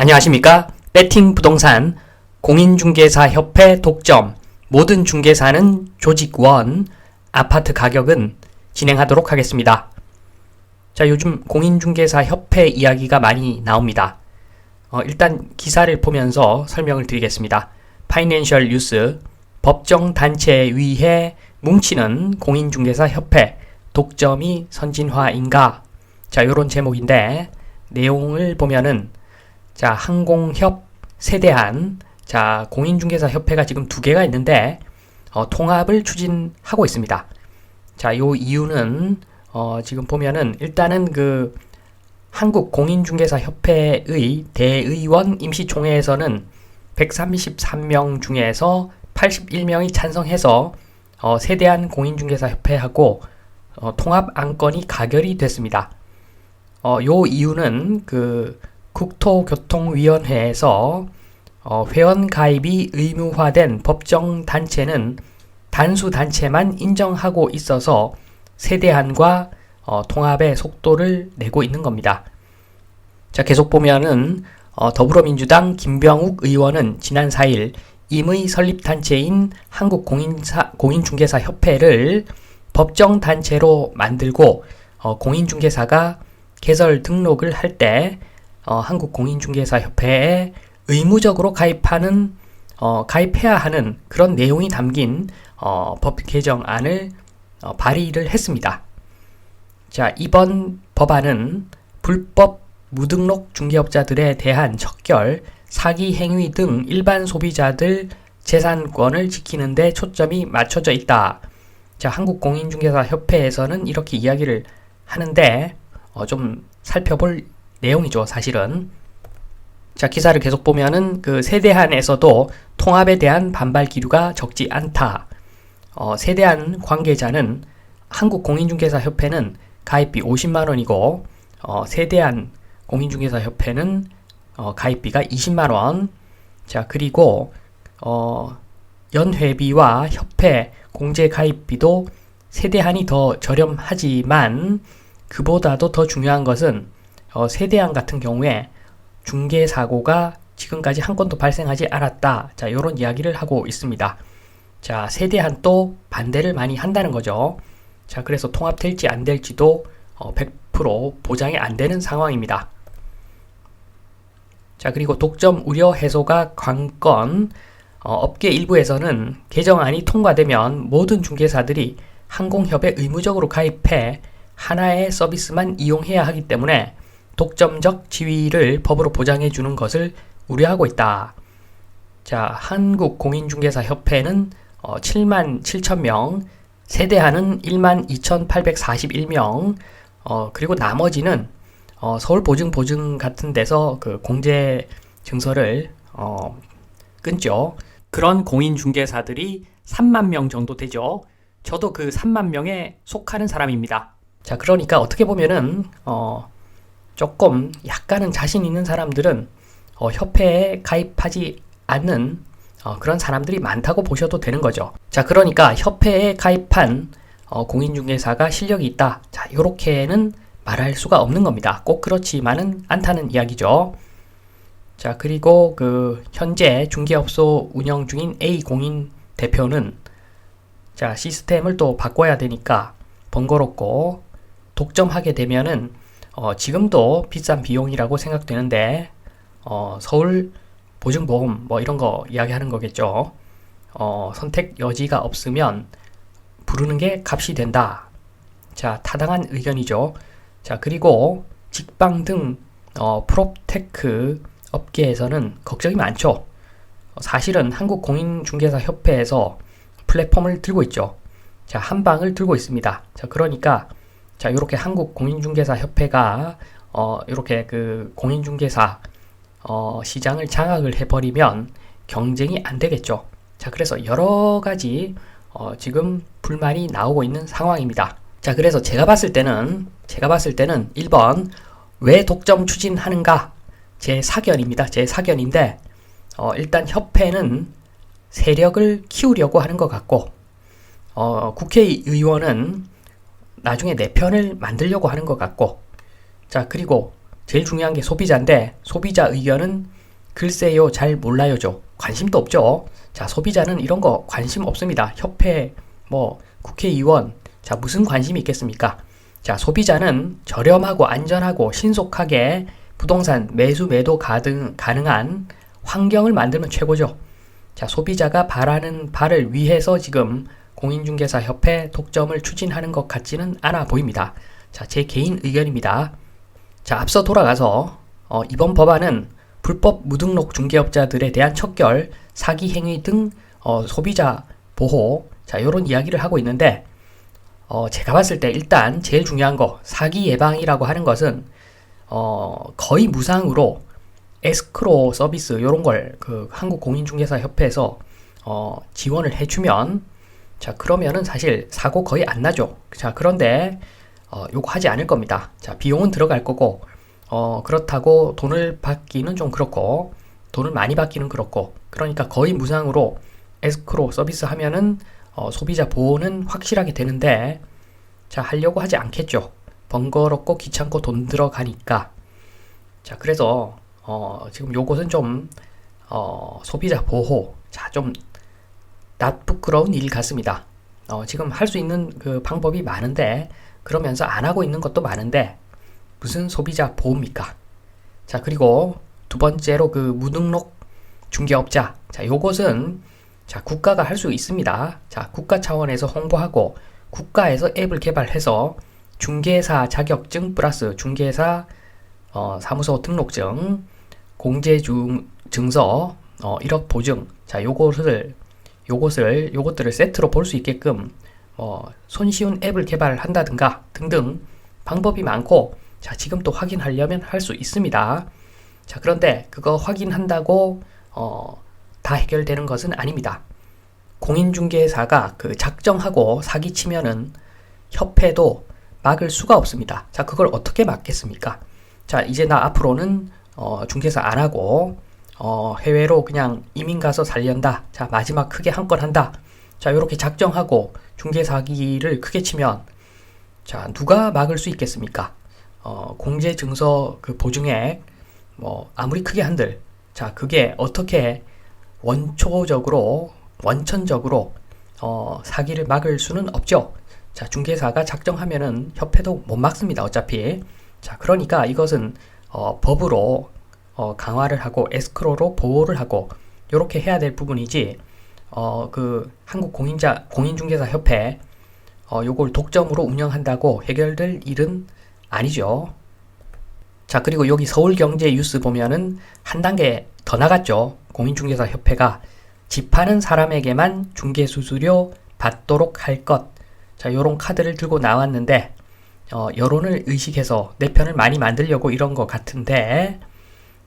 안녕하십니까? 배팅 부동산 공인중개사 협회 독점 모든 중개사는 조직원 아파트 가격은 진행하도록 하겠습니다. 자, 요즘 공인중개사 협회 이야기가 많이 나옵니다. 어, 일단 기사를 보면서 설명을 드리겠습니다. 파이낸셜 뉴스 법정 단체 위해 뭉치는 공인중개사 협회 독점이 선진화인가? 자, 요런 제목인데 내용을 보면은 자, 항공협, 세대한, 자, 공인중개사 협회가 지금 두 개가 있는데, 어, 통합을 추진하고 있습니다. 자, 요 이유는, 어, 지금 보면은, 일단은 그, 한국 공인중개사 협회의 대의원 임시총회에서는 133명 중에서 81명이 찬성해서, 어, 세대한 공인중개사 협회하고, 어, 통합 안건이 가결이 됐습니다. 어, 요 이유는 그, 국토교통위원회에서 어, 회원 가입이 의무화된 법정 단체는 단수 단체만 인정하고 있어서 세대한과 어, 통합의 속도를 내고 있는 겁니다. 자, 계속 보면은 어, 더불어민주당 김병욱 의원은 지난 4일 임의 설립 단체인 한국공인사 공인중개사 협회를 법정 단체로 만들고 어, 공인중개사가 개설 등록을 할 때 어, 한국공인중개사협회에 의무적으로 가입하는 어, 가입해야 하는 그런 내용이 담긴 어, 법 개정안을 어, 발의를 했습니다. 자, 이번 법안은 불법 무등록 중개업자들에 대한 척결, 사기 행위 등 일반 소비자들 재산권을 지키는 데 초점이 맞춰져 있다. 자, 한국공인중개사협회에서는 이렇게 이야기를 하는데 어, 좀 살펴볼 내용이죠, 사실은. 자, 기사를 계속 보면은 그 세대한에서도 통합에 대한 반발 기류가 적지 않다. 어, 세대한 관계자는 한국공인중개사협회는 가입비 50만 원이고 어, 세대한 공인중개사협회는 어, 가입비가 20만 원. 자, 그리고 어, 연회비와 협회 공제 가입비도 세대한이 더 저렴하지만 그보다도 더 중요한 것은 어, 세대안 같은 경우에 중개 사고가 지금까지 한 건도 발생하지 않았다. 자, 이런 이야기를 하고 있습니다. 자, 세대한 또 반대를 많이 한다는 거죠. 자, 그래서 통합될지 안 될지도 어, 100% 보장이 안 되는 상황입니다. 자, 그리고 독점 우려 해소가 관건 어, 업계 일부에서는 개정안이 통과되면 모든 중개사들이 항공협에 의무적으로 가입해 하나의 서비스만 이용해야 하기 때문에 독점적 지위를 법으로 보장해 주는 것을 우려하고 있다. 자, 한국공인중개사협회는 어, 7만 7천 명, 세대하는 1만 2,841명, 어, 그리고 나머지는 어, 서울 보증 보증 같은 데서 그 공제 증서를 어, 끊죠. 그런 공인중개사들이 3만 명 정도 되죠. 저도 그 3만 명에 속하는 사람입니다. 자, 그러니까 어떻게 보면은 어, 조금 약간은 자신 있는 사람들은 어, 협회에 가입하지 않는 어, 그런 사람들이 많다고 보셔도 되는 거죠. 자, 그러니까 협회에 가입한 어, 공인중개사가 실력이 있다. 자, 요렇게는 말할 수가 없는 겁니다. 꼭 그렇지만은 않다는 이야기죠. 자, 그리고 그 현재 중개업소 운영 중인 A 공인 대표는 자, 시스템을 또 바꿔야 되니까 번거롭고 독점하게 되면은 어, 지금도 비싼 비용이라고 생각되는데 어, 서울 보증보험 뭐 이런 거 이야기하는 거겠죠. 어, 선택 여지가 없으면 부르는 게 값이 된다. 자, 타당한 의견이죠. 자, 그리고 직방 등 어, 프로테크 업계에서는 걱정이 많죠. 사실은 한국공인중개사협회에서 플랫폼을 들고 있죠. 자, 한 방을 들고 있습니다. 자, 그러니까 자, 이렇게 한국 공인중개사 협회가 어, 이렇게 그 공인중개사 어, 시장을 장악을 해버리면 경쟁이 안 되겠죠. 자, 그래서 여러 가지 어, 지금 불만이 나오고 있는 상황입니다. 자, 그래서 제가 봤을 때는 제가 봤을 때는 1번 왜 독점 추진하는가 제 사견입니다. 제 사견인데 어, 일단 협회는 세력을 키우려고 하는 것 같고 어, 국회의원은 나중에 내 편을 만들려고 하는 것 같고 자 그리고 제일 중요한 게 소비자인데 소비자 의견은 글쎄요 잘 몰라요죠. 관심도 없죠. 자 소비자는 이런 거 관심 없습니다. 협회 뭐 국회의원 자 무슨 관심이 있겠습니까? 자 소비자는 저렴하고 안전하고 신속하게 부동산 매수 매도 가능, 가능한 환경을 만들면 최고죠. 자 소비자가 바라는 바를 위해서 지금 공인중개사 협회 독점을 추진하는 것 같지는 않아 보입니다. 자 제 개인 의견입니다. 자 앞서 돌아가서 어, 이번 법안은 불법 무등록 중개업자들에 대한 척결, 사기 행위 등 어, 소비자 보호, 자 이런 이야기를 하고 있는데 어, 제가 봤을 때 일단 제일 중요한 거 사기 예방이라고 하는 것은 어, 거의 무상으로 에스크로 서비스 이런 걸 그 한국공인중개사 협회에서 어, 지원을 해주면 자 그러면은 사실 사고 거의 안 나죠. 자 그런데 어, 요거 하지 않을 겁니다. 자 비용은 들어갈 거고 어, 그렇다고 돈을 받기는 좀 그렇고 돈을 많이 받기는 그렇고 그러니까 거의 무상으로 에스크로 서비스 하면은 어, 소비자 보호는 확실하게 되는데 자 하려고 하지 않겠죠. 번거롭고 귀찮고 돈 들어가니까 자 그래서 어, 지금 요것은 좀 어, 소비자 보호 자 좀 낯부끄러운 일 같습니다. 어, 지금 할 수 있는 그 방법이 많은데 그러면서 안 하고 있는 것도 많은데 무슨 소비자 보호입니까? 자 그리고 두 번째로 그 무등록 중개업자 자 요것은 자 국가가 할 수 있습니다. 자 국가 차원에서 홍보하고 국가에서 앱을 개발해서 중개사 자격증 플러스 중개사 어, 사무소 등록증 공제 중 증서 어, 1억 보증 자 요것을 요것을 요것들을 세트로 볼 수 있게끔 어, 손쉬운 앱을 개발한다든가 등등 방법이 많고 자 지금 또 확인하려면 할 수 있습니다. 자 그런데 그거 확인한다고 어, 다 해결되는 것은 아닙니다. 공인중개사가 그 작정하고 사기치면은 협회도 막을 수가 없습니다. 자 그걸 어떻게 막겠습니까? 자 이제 나 앞으로는 어, 중개사 안 하고 어, 해외로 그냥 이민 가서 살련다. 자, 마지막 크게 한 건 한다. 자, 이렇게 작정하고 중개 사기를 크게 치면 자, 누가 막을 수 있겠습니까? 어, 공제 증서 그 보증액 뭐 아무리 크게 한들 자, 그게 어떻게 원초적으로 원천적으로 어, 사기를 막을 수는 없죠. 자, 중개사가 작정하면은 협회도 못 막습니다. 어차피. 자, 그러니까 이것은 어, 법으로 어, 강화를 하고 에스크로로 보호를 하고 이렇게 해야 될 부분이지 어, 그 한국 공인자 공인중개사 협회 어, 요걸 독점으로 운영한다고 해결될 일은 아니죠. 자 그리고 여기 서울경제 뉴스 보면은 한 단계 더 나갔죠. 공인중개사 협회가 집하는 사람에게만 중개 수수료 받도록 할 것. 자 요런 카드를 들고 나왔는데 어, 여론을 의식해서 내 편을 많이 만들려고 이런 것 같은데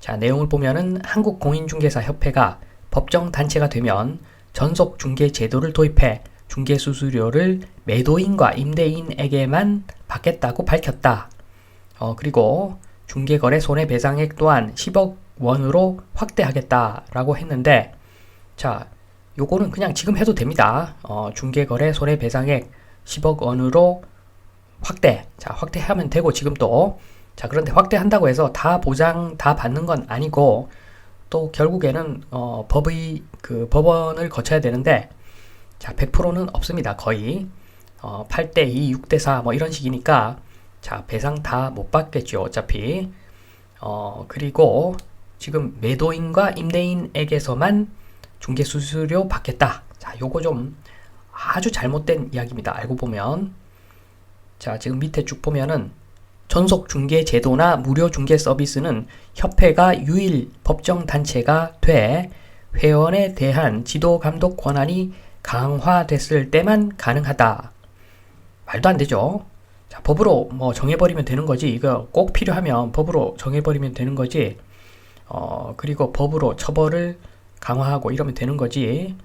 자, 내용을 보면은 한국공인중개사협회가 법정 단체가 되면 전속 중개 제도를 도입해 중개 수수료를 매도인과 임대인에게만 받겠다고 밝혔다. 어, 그리고 중개거래 손해배상액 또한 10억 원으로 확대하겠다라고 했는데, 자, 요거는 그냥 지금 해도 됩니다. 어, 중개거래 손해배상액 10억 원으로 확대. 자, 확대하면 되고, 지금 또. 자, 그런데 확대한다고 해서 다 보장 다 받는 건 아니고 또 결국에는 어, 법의 그 법원을 거쳐야 되는데 자, 100%는 없습니다. 거의 어, 8대 2, 6대 4 뭐 이런 식이니까 자, 배상 다 못 받겠죠. 어차피. 어, 그리고 지금 매도인과 임대인에게서만 중개 수수료 받겠다. 자, 요거 좀 아주 잘못된 이야기입니다. 알고 보면. 자, 지금 밑에 쭉 보면은 전속 중개 제도나 무료 중개 서비스는 협회가 유일 법정 단체가 돼 회원에 대한 지도 감독 권한이 강화됐을 때만 가능하다. 말도 안 되죠. 자, 법으로 뭐 정해버리면 되는 거지. 이거 꼭 필요하면 법으로 정해버리면 되는 거지. 어, 그리고 법으로 처벌을 강화하고 이러면 되는 거지.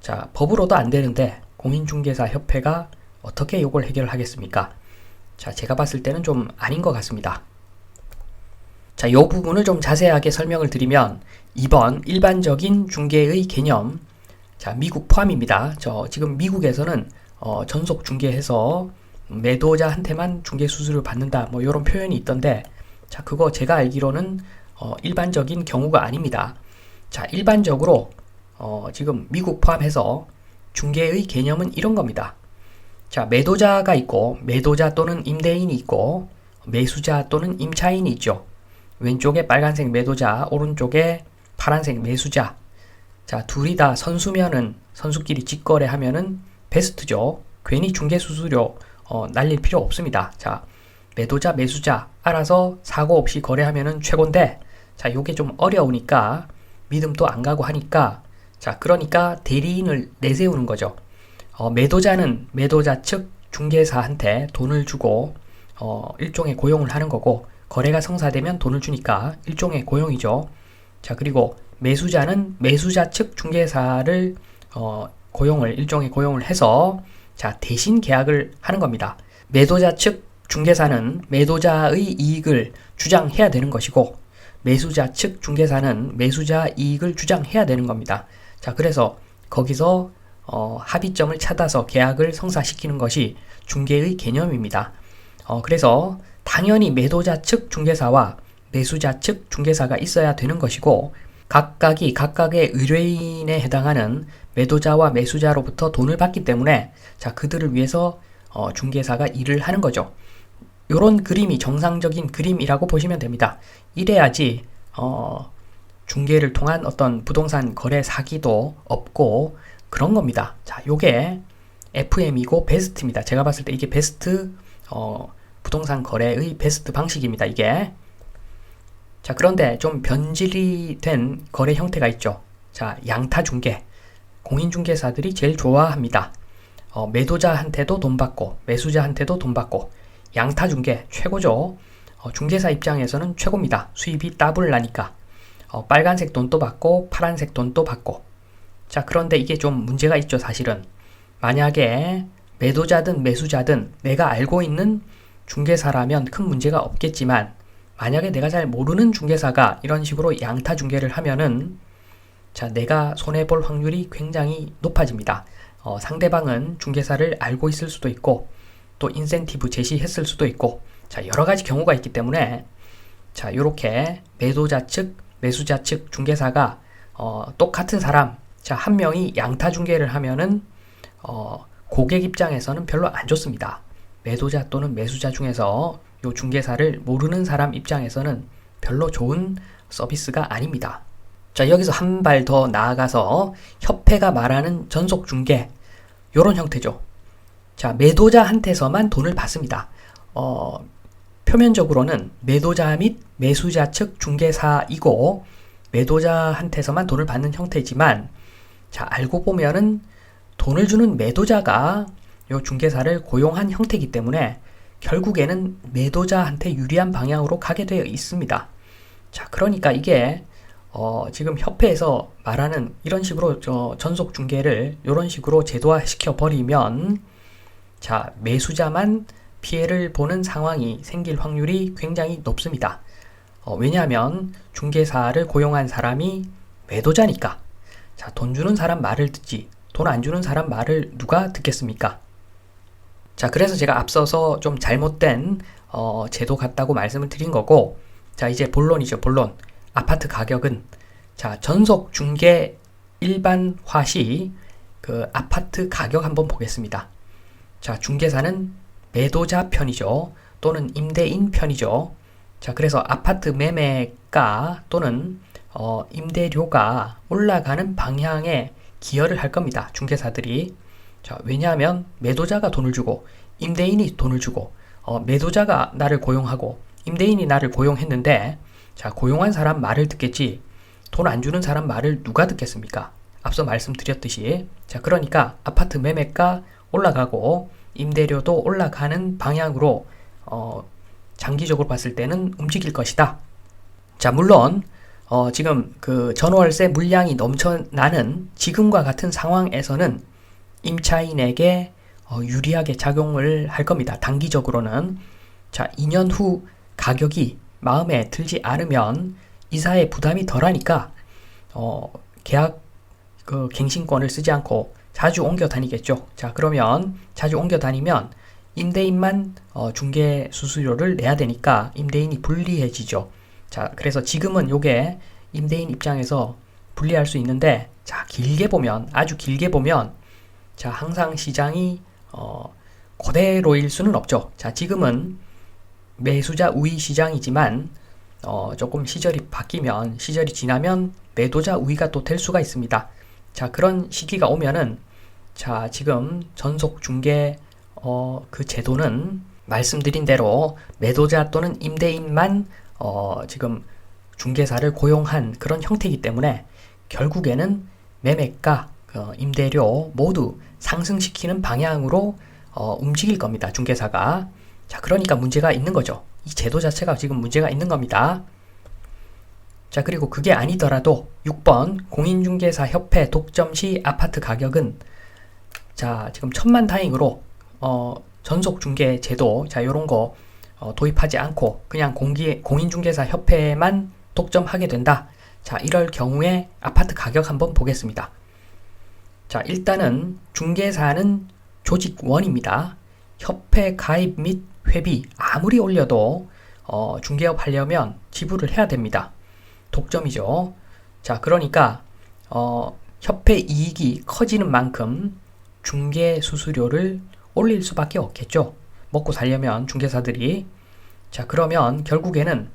자, 법으로도 안 되는데 공인중개사 협회가 어떻게 이걸 해결하겠습니까? 자, 제가 봤을 때는 좀 아닌 것 같습니다. 자, 이 부분을 좀 자세하게 설명을 드리면 2번 일반적인 중개의 개념 자, 미국 포함입니다. 저 지금 미국에서는 어, 전속 중개해서 매도자한테만 중개 수수료 받는다 뭐 이런 표현이 있던데 자, 그거 제가 알기로는 어, 일반적인 경우가 아닙니다. 자, 일반적으로 어, 지금 미국 포함해서 중개의 개념은 이런 겁니다. 자, 매도자가 있고 매도자 또는 임대인이 있고 매수자 또는 임차인이 있죠. 왼쪽에 빨간색 매도자, 오른쪽에 파란색 매수자. 자, 둘이 다 선수면은 선수끼리 직거래하면은 베스트죠. 괜히 중개 수수료 어, 날릴 필요 없습니다. 자, 매도자, 매수자 알아서 사고 없이 거래하면은 최고인데 자, 요게 좀 어려우니까 믿음도 안 가고 하니까 자, 그러니까 대리인을 내세우는 거죠. 어, 매도자는 매도자 측 중개사한테 돈을 주고 어, 일종의 고용을 하는 거고 거래가 성사되면 돈을 주니까 일종의 고용이죠. 자, 그리고 매수자는 매수자 측 중개사를 어, 고용을 일종의 고용을 해서 자, 대신 계약을 하는 겁니다. 매도자 측 중개사는 매도자의 이익을 주장해야 되는 것이고 매수자 측 중개사는 매수자 이익을 주장해야 되는 겁니다. 자, 그래서 거기서 어, 합의점을 찾아서 계약을 성사시키는 것이 중개의 개념입니다. 어, 그래서 당연히 매도자 측 중개사와 매수자 측 중개사가 있어야 되는 것이고 각각이 각각의 의뢰인에 해당하는 매도자와 매수자로부터 돈을 받기 때문에 자 그들을 위해서 어, 중개사가 일을 하는 거죠. 이런 그림이 정상적인 그림이라고 보시면 됩니다. 이래야지 어, 중개를 통한 어떤 부동산 거래 사기도 없고 그런 겁니다. 자, 요게 FM이고 베스트입니다. 제가 봤을 때 이게 베스트 어, 부동산 거래의 베스트 방식입니다. 이게 자 그런데 좀 변질이 된 거래 형태가 있죠. 자 양타 중개 공인 중개사들이 제일 좋아합니다. 어, 매도자한테도 돈 받고 매수자한테도 돈 받고 양타 중개 최고죠. 어, 중개사 입장에서는 최고입니다. 수입이 더블 나니까 어, 빨간색 돈도 받고 파란색 돈도 받고 자 그런데 이게 좀 문제가 있죠 사실은 만약에 매도자든 매수자든 내가 알고 있는 중개사라면 큰 문제가 없겠지만 만약에 내가 잘 모르는 중개사가 이런 식으로 양타 중개를 하면은 자 내가 손해 볼 확률이 굉장히 높아집니다. 어, 상대방은 중개사를 알고 있을 수도 있고 또 인센티브 제시했을 수도 있고 자 여러 가지 경우가 있기 때문에 자 이렇게 매도자 측 매수자 측 중개사가 어, 똑같은 사람 자 한 명이 양타 중개를 하면은 어, 고객 입장에서는 별로 안 좋습니다. 매도자 또는 매수자 중에서 요 중개사를 모르는 사람 입장에서는 별로 좋은 서비스가 아닙니다. 자, 여기서 한 발 더 나아가서 협회가 말하는 전속 중개 요런 형태죠. 자, 매도자한테서만 돈을 받습니다. 어, 표면적으로는 매도자 및 매수자 측 중개사이고 매도자한테서만 돈을 받는 형태지만 자, 알고 보면은 돈을 주는 매도자가 요 중개사를 고용한 형태이기 때문에 결국에는 매도자한테 유리한 방향으로 가게 되어 있습니다. 자, 그러니까 이게 어, 지금 협회에서 말하는 이런 식으로 저 전속 중개를 이런 식으로 제도화 시켜 버리면 자, 매수자만 피해를 보는 상황이 생길 확률이 굉장히 높습니다. 어, 왜냐하면 중개사를 고용한 사람이 매도자니까. 자, 돈 주는 사람 말을 듣지. 돈 안 주는 사람 말을 누가 듣겠습니까? 자, 그래서 제가 앞서서 좀 잘못된 어, 제도 같다고 말씀을 드린 거고, 자, 이제 본론이죠, 본론. 아파트 가격은, 자, 전속 중개 일반화 시 그 아파트 가격 한번 보겠습니다. 자, 중개사는 매도자 편이죠. 또는 임대인 편이죠. 자, 그래서 아파트 매매가 또는 어, 임대료가 올라가는 방향에 기여를 할 겁니다. 중개사들이. 자, 왜냐하면 매도자가 돈을 주고 임대인이 돈을 주고 어, 매도자가 나를 고용하고 임대인이 나를 고용했는데 자, 고용한 사람 말을 듣겠지 돈 안 주는 사람 말을 누가 듣겠습니까? 앞서 말씀드렸듯이 자, 그러니까 아파트 매매가 올라가고 임대료도 올라가는 방향으로 어, 장기적으로 봤을 때는 움직일 것이다. 자, 물론 어, 지금 그 전월세 물량이 넘쳐나는 지금과 같은 상황에서는 임차인에게 어, 유리하게 작용을 할 겁니다. 단기적으로는. 자, 2년 후 가격이 마음에 들지 않으면 이사의 부담이 덜하니까 어, 계약 그 갱신권을 쓰지 않고 자주 옮겨 다니겠죠. 자, 그러면 자주 옮겨 다니면 임대인만 어, 중개 수수료를 내야 되니까 임대인이 불리해지죠. 자, 그래서 지금은 요게 임대인 입장에서 불리할 수 있는데 자, 길게 보면 아주 길게 보면 자, 항상 시장이 어, 그대로일 수는 없죠. 자, 지금은 매수자 우위 시장이지만 어, 조금 시절이 바뀌면 시절이 지나면 매도자 우위가 또 될 수가 있습니다. 자, 그런 시기가 오면은 자, 지금 전속 중개 어, 그 제도는 말씀드린 대로 매도자 또는 임대인만 어, 지금 중개사를 고용한 그런 형태이기 때문에 결국에는 매매가, 어, 임대료 모두 상승시키는 방향으로 어, 움직일 겁니다. 중개사가. 자, 그러니까 문제가 있는 거죠. 이 제도 자체가 지금 문제가 있는 겁니다. 자, 그리고 그게 아니더라도 6번 공인중개사 협회 독점 시 아파트 가격은 자, 지금 천만 다행으로 어, 전속 중개 제도 자, 요런 거 어, 도입하지 않고 그냥 공기 공인중개사 협회만 독점하게 된다. 자, 이럴 경우에 아파트 가격 한번 보겠습니다. 자, 일단은 중개사는 조직원입니다. 협회 가입 및 회비 아무리 올려도 어, 중개업 하려면 지불을 해야 됩니다. 독점이죠. 자, 그러니까 어, 협회 이익이 커지는 만큼 중개 수수료를 올릴 수밖에 없겠죠. 먹고 살려면 중개사들이 자, 그러면 결국에는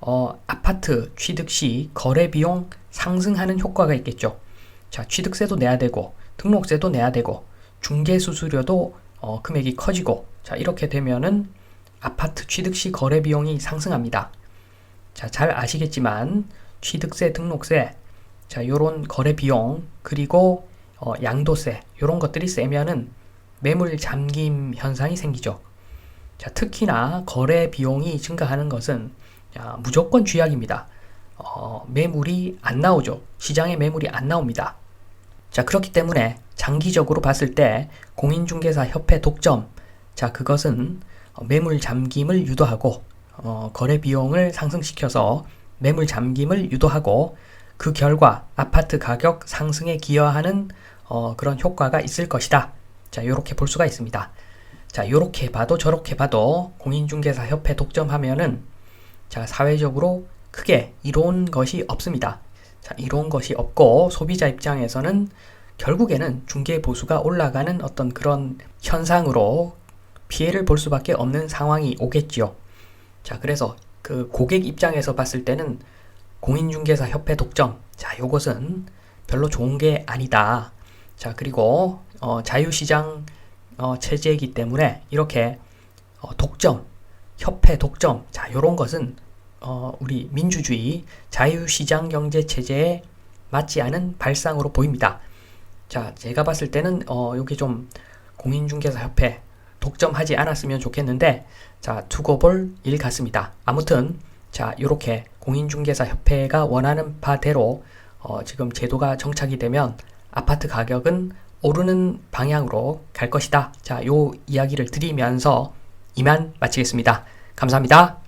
어, 아파트 취득 시 거래 비용 상승하는 효과가 있겠죠. 자, 취득세도 내야 되고 등록세도 내야 되고 중개 수수료도 어, 금액이 커지고 자, 이렇게 되면은 아파트 취득 시 거래 비용이 상승합니다. 자, 잘 아시겠지만 취득세, 등록세, 자, 요런 거래 비용 그리고 어, 양도세 요런 것들이 세면은 매물 잠김 현상이 생기죠. 자, 특히나 거래 비용이 증가하는 것은 야, 무조건 쥐약입니다. 어, 매물이 안 나오죠. 시장에 매물이 안 나옵니다. 자, 그렇기 때문에 장기적으로 봤을 때 공인중개사 협회 독점, 자, 그것은 어, 매물 잠김을 유도하고 어, 거래 비용을 상승시켜서 매물 잠김을 유도하고 그 결과 아파트 가격 상승에 기여하는 어, 그런 효과가 있을 것이다. 자, 요렇게 볼 수가 있습니다. 자, 요렇게 봐도 저렇게 봐도 공인중개사 협회 독점하면은 자, 사회적으로 크게 이로운 것이 없습니다. 자, 이로운 것이 없고 소비자 입장에서는 결국에는 중개 보수가 올라가는 어떤 그런 현상으로 피해를 볼 수밖에 없는 상황이 오겠지요. 자, 그래서 그 고객 입장에서 봤을 때는 공인중개사 협회 독점. 자, 요것은 별로 좋은 게 아니다. 자, 그리고 어, 자유시장 어, 체제이기 때문에 이렇게 어, 독점, 협회 독점, 자, 요런 것은 어, 우리 민주주의 자유시장 경제 체제에 맞지 않은 발상으로 보입니다. 자, 제가 봤을 때는 어, 여기 좀 공인중개사 협회 독점하지 않았으면 좋겠는데 자, 두고 볼 일 같습니다. 아무튼 자, 요렇게 공인중개사 협회가 원하는 바대로 어, 지금 제도가 정착이 되면 아파트 가격은 오르는 방향으로 갈 것이다. 자, 요 이야기를 드리면서 이만 마치겠습니다. 감사합니다.